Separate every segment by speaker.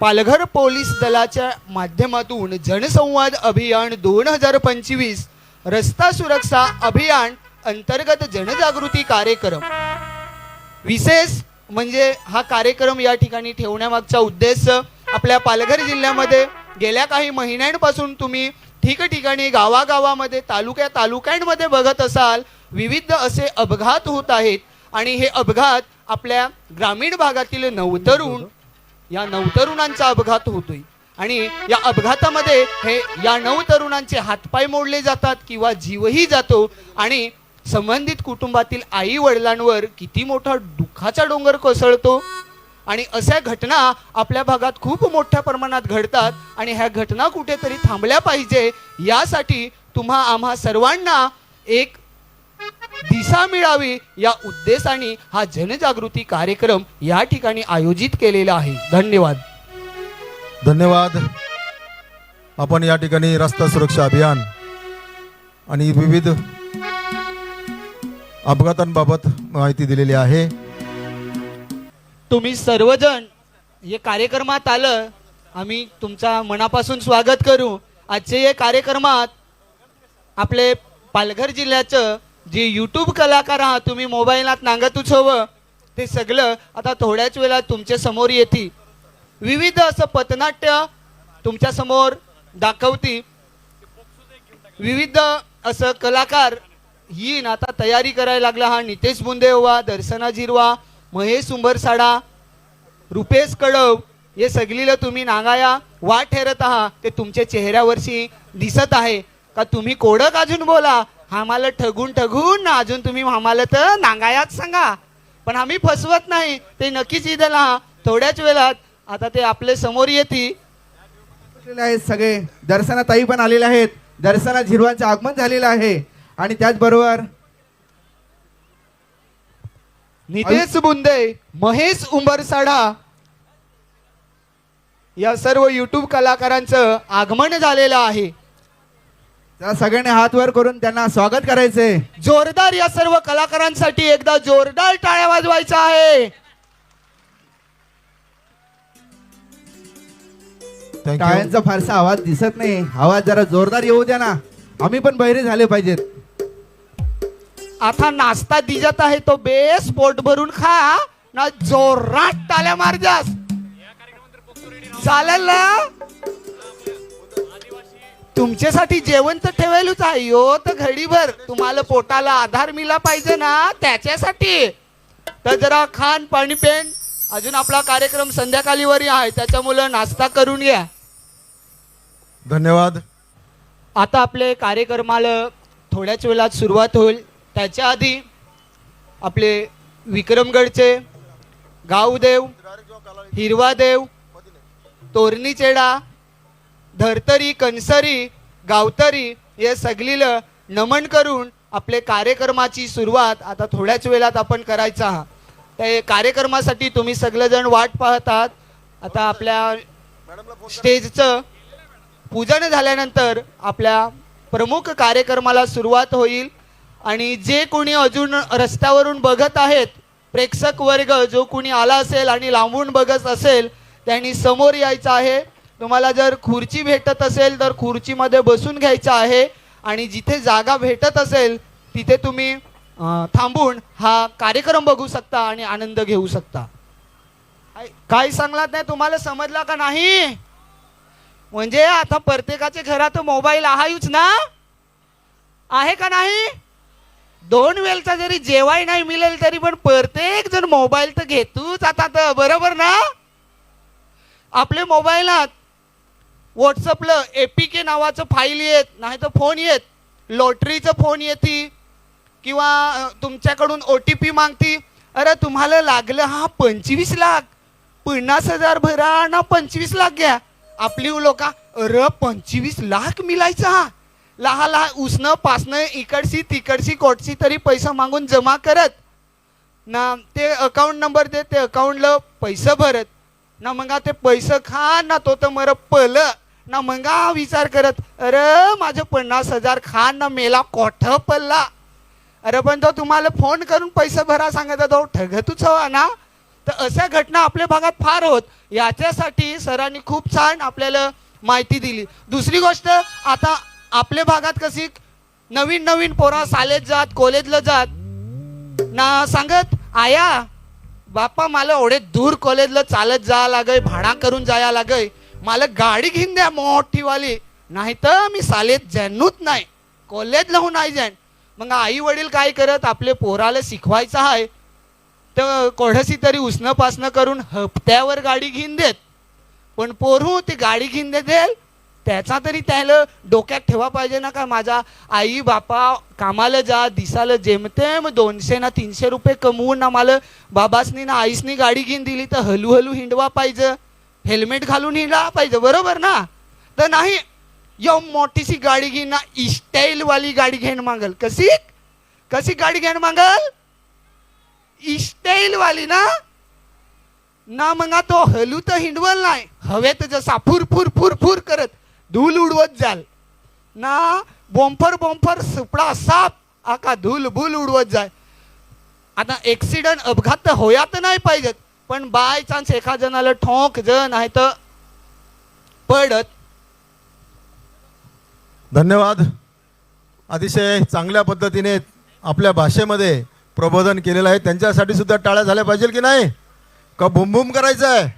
Speaker 1: Palghar police दलाच्या माध्यमातून जनसंवाद अभियान दोन हजार पंचवीस रस्ता सुरक्षा अभियान अंतर्गत जनजागृती कार्यक्रम. विशेष म्हणजे हा कार्यक्रम या ठिकाणी ठेवण्यामागचा उद्देश आपल्या पालघर जिल्ह्यामध्ये गेल्या काही महिन्यांपासून तुम्ही ठिकठिकाणी गावागावामध्ये तालुक्या तालुक्यांमध्ये बघत असाल विविध असे अपघात होत आहेत. आणि हे अपघात आपल्या ग्रामीण भागातील नवतरुण या नवतरुणांचा अपघात होतोय. आणि या अपघातामध्ये हे या नवतरुणांचे हातपाय मोडले जातात किंवा जीवही जातो. आणि संबंधित कुटुंबातील आई वडिलांवर किती मोठा दुःखाचा डोंगर कोसळतो. आणि अशा घटना आपल्या भागात खूप मोठ्या प्रमाणात घडतात. आणि ह्या घटना कुठेतरी थांबल्या पाहिजे. यासाठी तुम्हा आम्हा सर्वांना एक दिशा मिळावी या उद्देशाने हा जनजागृती कार्यक्रम या ठिकाणी आयोजित केलेला आहे. धन्यवाद.
Speaker 2: धन्यवाद. आपण या ठिकाणी रस्ता सुरक्षा अभियान आणि विविध अपघातांबाबत माहिती दिलेली आहे.
Speaker 1: तुम्ही सर्वजण हे कार्यक्रमात आलं. आम्ही तुमचा मनापासून स्वागत करू. आजचे या कार्यक्रमात आपले पालघर जिल्ह्याचं जे यूट्यूब कलाकार आहात तुम्ही मोबाईलात नांगतूच हवं ते सगळं आता थोड्याच वेळात तुमच्यासमोर येतील विविध असं पथनाट्य तुमच्यासमोर दाखवती. विविध असं कलाकार येईन. आता तयारी करायला लागला हा नितेश बुंदेवा दर्शना जिरवा महेश उंबरसाडा रुपेश कडव हे सगळीला तुम्ही नागाया. वाट ठरत आहात. ते तुमच्या चेहऱ्यावरशी दिसत आहे. का तुम्ही कोडक अजून बोला? आम्हाला ठगून ठगून ना अजून तुम्ही आम्हाला तर नागायाच सांगा. पण आम्ही फसवत नाही. ते नक्कीच इथला थोड्याच वेळात आता ते आपले समोर येतील.
Speaker 3: आलेले आहेत सगळे. दर्शना ताई पण आलेले आहेत. दर्शना झिरवांचे आगमन झालेलं आहे. आणि त्याचबरोबर
Speaker 1: नितेश बुंदे महेश उंबरसाडा या सर्व युट्यूब कलाकारांचं आगमन झालेलं आहे.
Speaker 3: त्या सगळ्यांनी हात वर करून त्यांना स्वागत करायचंय.
Speaker 1: जोरदार या सर्व कलाकारांसाठी एकदा जोरदार टाळ्या वाजवायचा आहे.
Speaker 2: थँक्यू
Speaker 3: टाळ्यांचा फारसा आवाज दिसत नाही. आवाज जरा जोरदार येऊ द्या ना. आम्ही पण बहिरे झाले पाहिजेत.
Speaker 1: आता नाश्ता दिजत आहे तो बेस पोट भरून खा. ना जोरात टाळ्या मार जास चालेल ना? तुमच्यासाठी जेवण तर ठेवायलाच आहे यो तर घडीभर. तुम्हाला पोटाला आधार मिळाला पाहिजे ना त्याच्यासाठी. तर जरा खान पाणी पेन. अजून आपला कार्यक्रम संध्याकाळीवरी आहे त्याच्यामुळं नाश्ता करून घ्या
Speaker 2: धन्यवाद.
Speaker 1: आता आपले कार्यक्रमाला थोड्याच वेळात सुरुवात होईल. त्याच्या आधी आपले विक्रमगडचे गावदेव हिरवादेव तोरणीचेडा धर्तरी कणसरी गावतरी हे सगळीला नमन करून आपले कार्यक्रमाची सुरुवात आता थोड्याच वेळात आपण करायचा आहात त्या कार्यक्रमासाठी तुम्ही सगळेजण वाट पाहतात आता आपल्या स्टेजचं पूजन झाल्यानंतर आपल्या प्रमुख कार्यक्रमाला सुरुवात होईल. आणि जे कोणी अजून रस्त्यावरून बघत आहेत प्रेक्षक वर्ग जो कोणी आला असेल आणि लांबून बघत असेल त्यांनी समोर यायचं आहे. तुम्हाला जर खुर्ची भेटत असेल तर खुर्चीमध्ये बसून घ्यायचं आहे. आणि जिथे जागा भेटत असेल तिथे तुम्ही थांबून हा कार्यक्रम बघू शकता आणि आनंद घेऊ शकता. काय- सांगला सांगलात नाही? तुम्हाला समजला का नाही? म्हणजे आता प्रत्येकाच्या घरात मोबाईल आहेच ना? आहे का नाही? दोन वेळचा जरी जेवाय नाही मिळेल तरी पण प्रत्येक जण मोबाईल तर घेतोच आता तर बरोबर ना? आपले मोबाईलात व्हॉट्सअपला एपीके नावाचं फाईल येत नाही तर फोन येत. लॉटरीचं फोन येते किंवा तुमच्याकडून ओ टी पी मागती. अरे तुम्हाला लागलं हा पंचवीस लाख. पन्नास हजार भरा ना पंचवीस लाख घ्या. आपली लोका अरे पंचवीस लाख मिलायचा हा. लहा लहा उसणं पासणं इकडची तिकडची कोटशी तरी पैसा मागून जमा करत. ना ते अकाउंट नंबर दे ते अकाउंटला पैसे भरत. ना मग ते पैसे खा ना तो तर मर पलं ना मंगा विचार करत अरे माझं पन्नास हजार खान ना मेला कोठ पल्ला अरे पण तो तुम्हाला फोन करून पैसे भरा सांगत तो हो, ठगतूच हवा ना तर अशा घटना आपल्या भागात फार होत. याच्यासाठी सरांनी खूप छान आपल्याला माहिती दिली. दुसरी गोष्ट आता आपल्या भागात कशी नवीन नवीन पोरा शाळेत जात कॉलेजला जात. ना सांगत आया बाप्पा मला एवढे दूर कॉलेजला चालत जायला लागय भाडा करून जाया लागय मला गाडी घेऊन द्या मोठीवाली. नाही तर मी सालेत जॅनूच नाही. कॉलेजला हो नाही जॅन. मग आई वडील काय करत? आपले पोराला शिकवायचं आहे. तर कोढसी तरी उसणं पासणं करून हप्त्यावर गाडी घेऊन देत. पण पोरू ती गाडी घेऊन देतील त्याचा तरी त्याला डोक्यात ठेवा पाहिजे ना का? माझा आई बापा कामाला जा दिसाला जेमतेम दोनशे ना तीनशे रुपये कमवून ना मला बाबासनी ना आईसनी गाडी घेऊन दिली तर हळूहळू हिंडवा पाहिजे. हेल्मेट घालून हिला पाहिजे बरोबर ना? तर नाही यो मोठीशी गाडी घे ना इस्टाईलवाली गाडी घेण मागल. कशी? कशी गाडी घेण मागल? इस्टाईलवाली ना? ना मग तो हलू तर हिंडवल नाही. हवेत जसा फुर फुर फुर फुर करत धूल उडवत जाल. ना बॉम्फर बॉम्फर सुपडा साप आका धूल भूल उडवत जाय. आता ॲक्सिडंट अपघात तर होया तर नाही पाहिजेत. पण बाय चान्स एका जणाला ठोक जण आहे तर पडत.
Speaker 2: धन्यवाद. अतिशय चांगल्या पद्धतीने आपल्या भाषेमध्ये प्रबोधन केलेलं आहे. त्यांच्यासाठी सुद्धा टाळ्या झाल्या पाहिजे की नाही? का बुमबुम करायचं आहे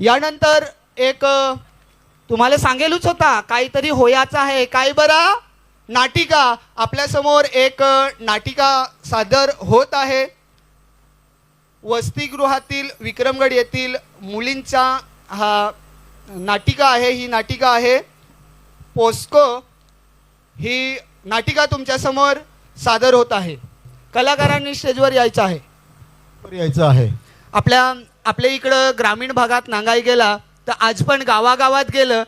Speaker 1: यानंतर एक तुम्हाला सांगेलच होता काहीतरी होयाचा आहे. काय बरा? नाटिका. आपल्यासमोर एक नाटिका सादर होत आहे. वसतिगृहातील विक्रमगड येथील मुलींचा हा नाटिका आहे ही नाटिका आहे. पोस्को ही नाटिका तुमच्यासमोर सादर होत आहे. कलाकारांनी स्टेजवर यायचं आहे.
Speaker 2: यायचं आहे.
Speaker 1: आपल्या आपल्या इकडं ग्रामीण भागात नांगाई गेला तर आज पण गावागावात गेलं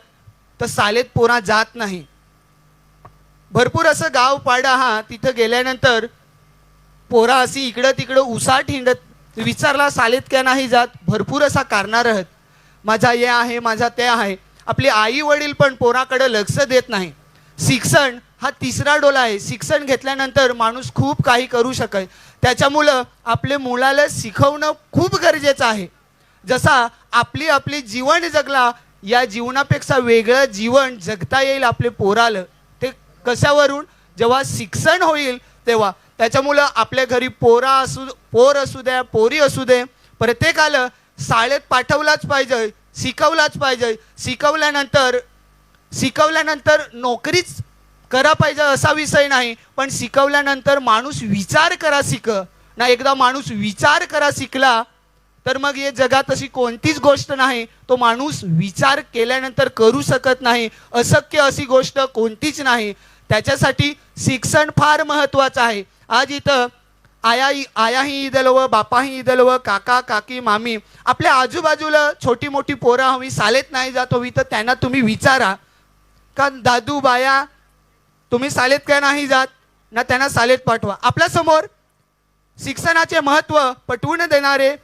Speaker 1: तर सालेत पोरा जात नाही. भरपूर असं गाव पाडा हा तिथं गेल्यानंतर पोरा अशी इकडं तिकडं उसाट हिंडत विचारला सालेत का नाही जात? भरपूर असा कारणार आहेत. माझा हे आहे माझा ते आहे. आपले आई वडील पण पोराकडे लक्ष देत नाही. शिक्षण हा तिसरा डोला आहे. शिक्षण घेतल्यानंतर माणूस खूप काही करू शकेल. त्याच्यामुळं आपले मुलाला शिकवणं खूप गरजेचं आहे. जसा आपली आपली जीवन जगला या जीवनापेक्षा वेगळं जीवन जगता येईल आपले पोराला. ते कशावरून? जेव्हा शिक्षण होईल तेव्हा त्याच्यामुळं आपल्या घरी पोरा असू पोर असू द्या पोरी असू दे प्रत्येकाला शाळेत पाठवलाच पाहिजे शिकवलाच पाहिजे. शिकवल्यानंतर शिकवल्यानंतर नोकरीच करा पाहिजे असा विषय नाही पण शिकवल्यानंतर माणूस विचार करा शिक. ना एकदा माणूस विचार करा शिकला तर मग हे जगात अशी कोणतीच गोष्ट नाही. तो माणूस विचार केल्यानंतर करू शकत नाही. अशक्य अशी गोष्ट कोणतीच नाही. त्याच्यासाठी शिक्षण फार महत्त्वाचं आहे. आज इथं आया आयाही इदलव बापाही इदलव काका काकी मामी आपल्या आजूबाजूला छोटी मोठी पोरं हवी सालेत नाही जात हवी तर त्यांना तुम्ही विचारा. का दादू बाया तुम्ही सालेत काय नाही जात ना त्यांना सालेत पाठवा. आपल्यासमोर शिक्षणाचे महत्त्व पटवून देणारे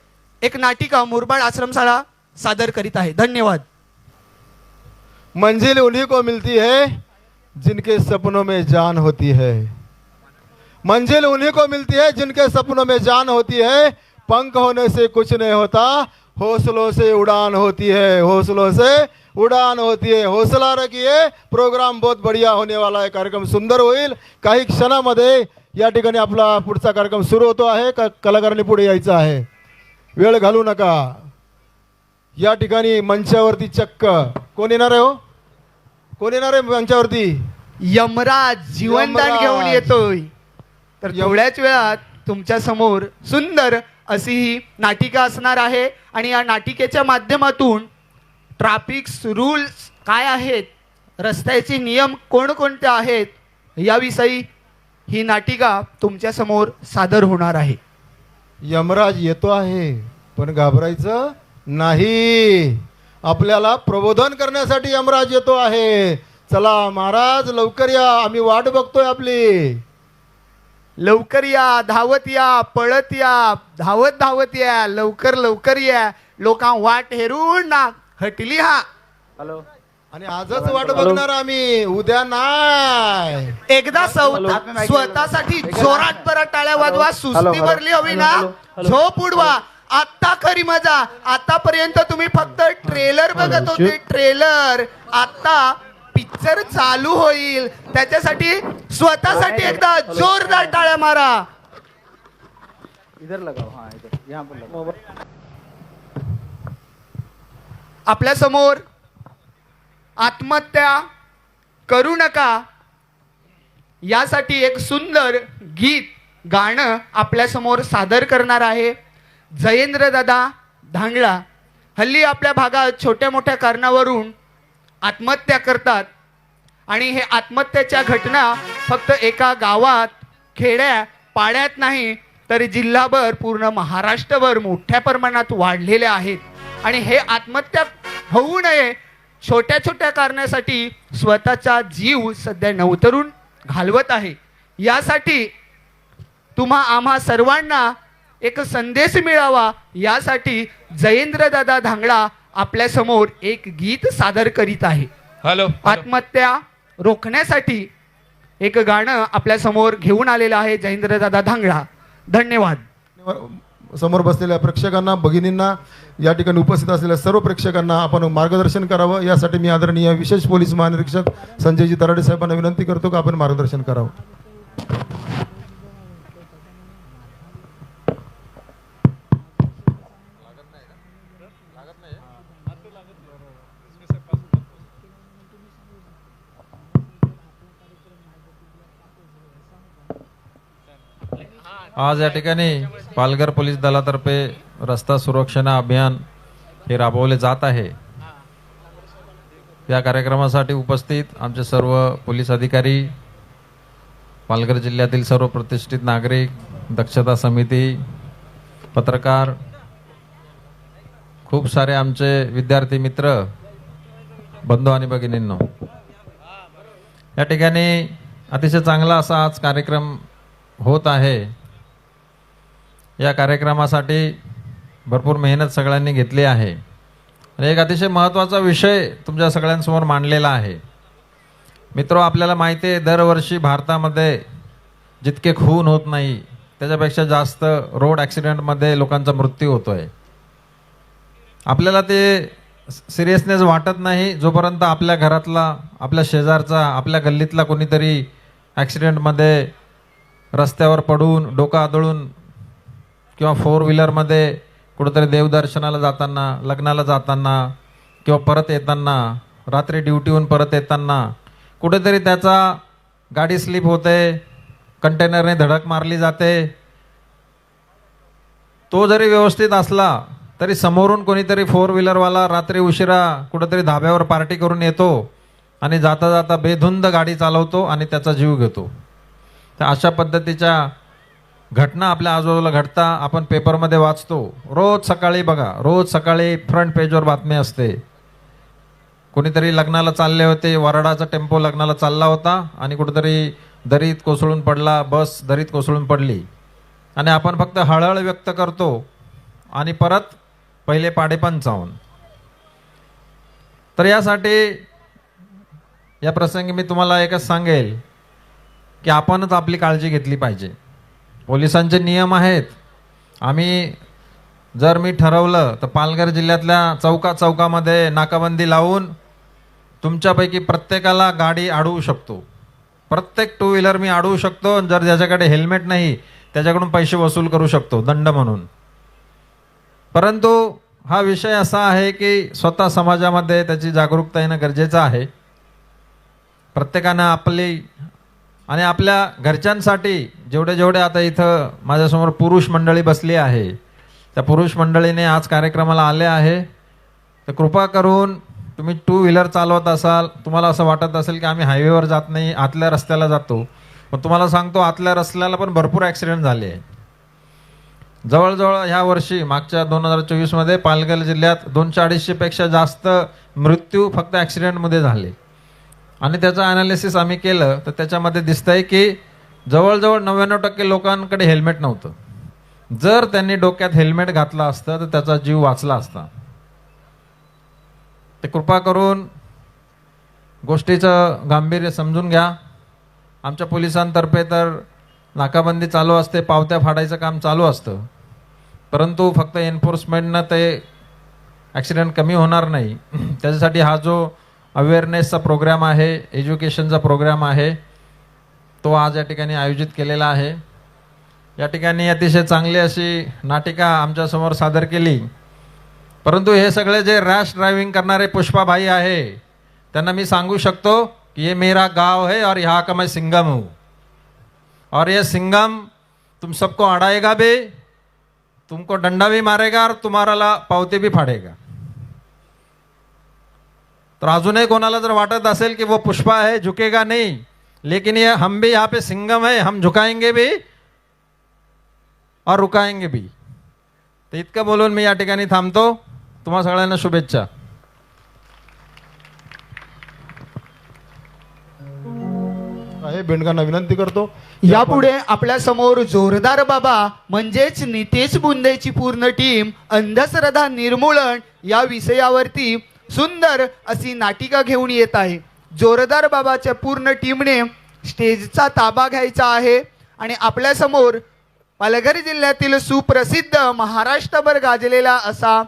Speaker 1: एक नाटिका मुरबाड आश्रमशाळा सादर करीत आहे. धन्यवाद.
Speaker 2: मंजिल उन्हीं को मिलती है जिनके सपनों में जान होती है। मंजिल उन्हीं को मिलती है जिनके सपनों में जान होती है। पंख होने से कुछ नहीं होता हौसलों से उड़ान होती है हौसलों से उड़ान होती है। हौसला रखिए प्रोग्राम बहुत बढ़िया होने वाला है कार्यक्रम सुंदर होईल। काही क्षणामध्ये या ठिकाणी आपला पुढचा कार्यक्रम सुरू होतो आहे का कलाकारांनी पुढे यायचं आहे. वेळ घालू नका. या ठिकाणी मंचावरती चक्क. कोण येणार आहे हो? कोण येणार आहे मंचावरती?
Speaker 1: यमराज जीवनदान. घेऊन येतोय. तर थोड्याच वेळात तुमच्यासमोर सुंदर अशी ही नाटिका असणार आहे. आणि या नाटिकेच्या माध्यमातून ट्रॅफिक रूल्स काय आहेत? रस्त्याचे नियम कोणकोणते आहेत? याविषयी ही नाटिका तुमच्यासमोर सादर होणार आहे.
Speaker 2: यमराज येतो आहे पण घाबरायचं नाही. आपल्याला प्रबोधन करण्यासाठी यमराज येतो आहे. चला महाराज लवकर या. आम्ही वाट बघतोय आपली.
Speaker 1: लवकर या धावत या पळत या धावत धावत या लवकर लवकर या. लोकां वाट हेरून ना हटली हा.
Speaker 4: हॅलो.
Speaker 2: आणि आजच वाट बघणार आम्ही. उद्या नाही.
Speaker 1: एकदा सव- स्वतःसाठी जोरात परत टाळ्या वाजवा. सुस्ती भरली हवी ना? झोप उडवा. आता खरी मजा. आतापर्यंत तुम्ही फक्त ट्रेलर बघत होते. ट्रेलर. आता पिक्चर चालू होईल. त्याच्यासाठी स्वतःसाठी एकदा जोरदार टाळ्या मारा.
Speaker 4: इधर लगाओ हाँ इधर. यहाँ पर लगाओ.
Speaker 1: आपल्यासमोर आत्महत्या करू नका. यासाठी एक सुंदर गीत गाणं आपल्यासमोर सादर करणार आहे. जयेंद्र दादा धांगळा हल्ली आपल्या भागात छोट्या मोठ्या कारणावरून आत्महत्या करतात. आणि हे आत्महत्येच्या घटना फक्त एका गावात खेड्या पाड्यात नाही तर जिल्हाभर पूर्ण महाराष्ट्रभर मोठ्या प्रमाणात वाढलेल्या आहेत. आणि हे आत्महत्या होऊ नये छोट्या छोट्या कारणासाठी स्वतःचा जीव सध्या नवतरून घालवत आहे. यासाठी तुम्हा आम्हा सर्वांना एक संदेश मिळावा. यासाठी जयेंद्रदादा धांगडा आपल्यासमोर एक गीत सादर करीत आहे.
Speaker 5: हॅलो
Speaker 1: आत्महत्या रोखण्यासाठी एक गाणं आपल्यासमोर घेऊन आलेलं आहे जयेंद्र दादा धांगडा धन्यवाद.
Speaker 2: समोर बसलेल्या प्रेक्षकांना भगिनींना या ठिकाणी उपस्थित असलेल्या सर्व प्रेक्षकांना आपण मार्गदर्शन करावं. यासाठी मी आदरणीय विशेष पोलीस महानिरीक्षक संजयजी तराडे साहेबांना विनंती करतो की आपण मार्गदर्शन करावं.
Speaker 6: आज या ठिकाणी पालघर पोलीस दलातर्फे रस्ता सुरक्षणा अभियान हे राबवले जात आहे. या कार्यक्रमासाठी उपस्थित आमचे सर्व पोलीस अधिकारी पालघर जिल्ह्यातील सर्व प्रतिष्ठित नागरिक दक्षता समिती पत्रकार खूप सारे आमचे विद्यार्थी मित्र बंधू आणि भगिनींनो. या ठिकाणी अतिशय चांगला असा आज कार्यक्रम होत आहे. या कार्यक्रमासाठी भरपूर मेहनत सगळ्यांनी घेतली आहे. आणि एक अतिशय महत्त्वाचा विषय तुमच्या सगळ्यांसमोर मांडलेला आहे. मित्र आपल्याला माहिती आहे दरवर्षी भारतामध्ये जितके खून होत नाही त्याच्यापेक्षा जास्त रोड ॲक्सिडेंटमध्ये लोकांचा मृत्यू होतो आहे आपल्याला ते सिरियसनेस वाटत नाही जोपर्यंत आपल्या घरातला आपल्या शेजारचा आपल्या गल्लीतला कोणीतरी ॲक्सिडेंटमध्ये रस्त्यावर पडून डोकं आदळून किंवा फोर व्हीलरमध्ये कुठंतरी देवदर्शनाला जाताना लग्नाला जाताना किंवा परत येताना रात्री ड्युटीहून परत येताना कुठेतरी त्याचा गाडी स्लिप होते कंटेनरने धडक मारली जाते. तो जरी व्यवस्थित असला तरी समोरून कोणीतरी फोर व्हीलरवाला रात्री उशिरा कुठंतरी धाब्यावर पार्टी करून येतो आणि जाता जाता बेधुंद गाडी चालवतो आणि त्याचा जीव घेतो. तर अशा पद्धतीच्या घटना आपल्या आजूबाजूला घडता आपण पेपरमध्ये वाचतो. रोज सकाळी बघा रोज सकाळी फ्रंट पेजवर बातमी असते. कोणीतरी लग्नाला चालले होते वराडाचा टेम्पो लग्नाला चालला होता आणि कुठेतरी दरीत कोसळून पडला बस दरीत कोसळून पडली. आणि आपण फक्त हळहळ व्यक्त करतो आणि परत पहिले पाडे पंचावन्न तर यासाठी या प्रसंगी मी तुम्हाला एकच सांगेल की आपणच आपली काळजी घेतली पाहिजे. पोलिसांचे नियम आहेत. आम्ही जर मी ठरवलं तर पालघर जिल्ह्यातल्या चौका चौकामध्ये नाकाबंदी लावून तुमच्यापैकी प्रत्येकाला गाडी अडवू शकतो. प्रत्येक टू व्हीलर मी अडवू शकतो जर ज्याच्याकडे हेल्मेट नाही त्याच्याकडून पैसे वसूल करू शकतो दंड म्हणून. परंतु हा विषय असा आहे की स्वतः समाजामध्ये त्याची जागरूकता येणं गरजेचं आहे. प्रत्येकानं आपली आणि आपल्या घरच्यांसाठी जेवढे जेवढे आता इथं माझ्यासमोर पुरुष मंडळी बसली आहे त्या पुरुष मंडळीने आज कार्यक्रमाला आले आहे. तर कृपा करून तुम्ही टू व्हीलर चालवत असाल तुम्हाला असं वाटत असेल की आम्ही हायवेवर जात नाही आतल्या रस्त्याला जातो. पण तुम्हाला सांगतो आतल्या रस्त्याला पण भरपूर ॲक्सिडेंट झाले आहे जवळजवळ ह्या वर्षी मागच्या दोन हजार चोवीसमध्ये पालघर जिल्ह्यात दोनशे अडीचशेपेक्षा जास्त मृत्यू फक्त ॲक्सिडेंटमध्ये झाले. आणि त्याचं ॲनालिसिस आम्ही केलं तर त्याच्यामध्ये दिसतंय की जवळजवळ नव्याण्णव टक्के लोकांकडे हेल्मेट नव्हतं. जर त्यांनी डोक्यात हेल्मेट घातलं असतं तर त्याचा जीव वाचला असता. ते कृपा करून गोष्टीचं गांभीर्य समजून घ्या. आमच्या पोलिसांतर्फे तर नाकाबंदी चालू असते पावत्या फाडायचं काम चालू असतं. परंतु फक्त एन्फोर्समेंटनं ते ॲक्सिडेंट कमी होणार नाही. त्याच्यासाठी हा जो अवेअरनेसचा प्रोग्राम आहे एज्युकेशनचा प्रोग्राम आहे. तो आज या ठिकाणी आयोजित केलेला आहे. या ठिकाणी अतिशय चांगली अशी नाटिका आमच्यासमोर सादर केली. परंतु हे सगळे जे रॅश ड्रायव्हिंग करणारे पुष्पाभाई आहे त्यांना मी सांगू शकतो की ये मेरा गाव है और यहाँ का मैं सिंगम हूँ. और ये सिंगम तुम सबको अड़ाएगा भी तुमको डंडा भी मारेगा और तुम्हाराला पावती पावते भी फाडेगा. तर अजूनही कोणाला जर वाटत असेल की वो पुष्पा है झुकेगा नहीं लेकिन ये हम भी यहाँ पे सिंगम है हम झुकाएंगे भी और रुकाएंगे भी। तर इतकं बोलून मी या ठिकाणी थांबतो. तुम्हा सगळ्यांना शुभेच्छा.
Speaker 2: आहे बेंडकांना विनंती करतो.
Speaker 1: यापुढे आपल्यासमोर जोरदार बाबा म्हणजेच नितेश बुंदेची पूर्ण टीम अंधश्रद्धा निर्मूलन या विषयावरती सुंदर अशी नाटिका घेऊन येत आहे. जोरदार बाबाच्या पूर्ण टीमने स्टेजचा ताबा घ्यायचा आहे आणि आपल्यासमोर पालघर जिल्ह्यातील सुप्रसिद्ध महाराष्ट्रभर गाजलेला असा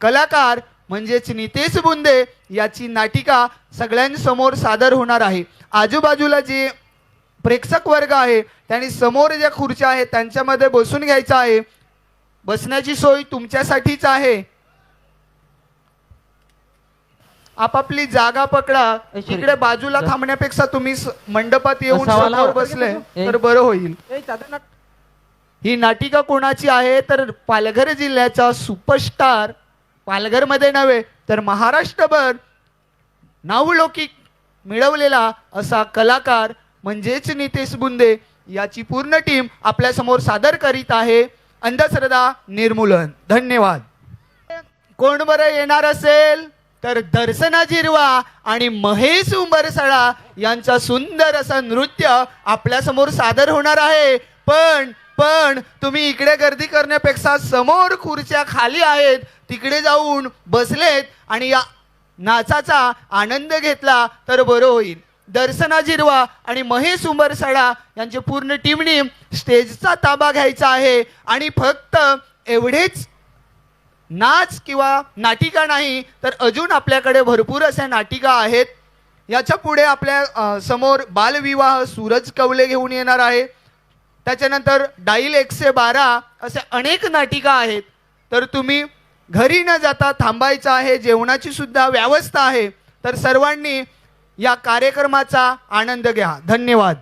Speaker 1: कलाकार म्हणजेच नितेश बुंदे याची नाटिका सगळ्यांसमोर सादर होणार आहे. आजूबाजूला जे प्रेक्षक वर्ग आहे त्यांनी समोर ज्या खुर्च्या आहेत त्यांच्यामध्ये बसून घ्यायचं आहे. बसण्याची सोय तुमच्यासाठीच आहे. आपापली जागा पकडा. इकडे बाजूला थांबण्यापेक्षा तुम्ही मंडपात येऊन समोर. बसले तर बरं होईल. ही नाटिका कोणाची आहे? तर पालघर जिल्ह्याचा सुपरस्टार पालघरमध्ये नव्हे तर महाराष्ट्रभर नावलौकिक मिळवलेला असा कलाकार म्हणजेच नितेश बुंदे याची पूर्ण टीम आपल्यासमोर सादर करीत आहे. अंधश्रद्धा निर्मूलन. धन्यवाद. कोण बरं येणार असेल? तर दर्शना जिरवा आणि महेश उंबरसळा यांचा सुंदर असं नृत्य आपल्यासमोर सादर होणार आहे. पण पण तुम्ही इकडे गर्दी करण्यापेक्षा समोर खुर्च्या खाली आहेत. तिकडे जाऊन बसलेत आणि या नाचाचा आनंद घेतला तर बरं होईल. दर्शना जिरवा आणि महेश उंबरसळा यांची पूर्ण टीमने स्टेजचा ताबा घ्यायचा आहे. आणि फक्त एवढेच नाच किंवा नाटिका नाही तर अजून आपल्याकडे भरपूर अशा नाटिका आहेत. याच्यापुढे आपल्यासमोर बालविवाह सूरज कवले घेऊन येणार आहे. त्याच्यानंतर डाईल एकशे बारा अशा अनेक नाटिका आहेत. तर तुम्ही घरी न जाता थांबायचं आहे जेवणाची सुद्धा व्यवस्था आहे. तर सर्वांनी या कार्यक्रमाचा आनंद घ्या. धन्यवाद.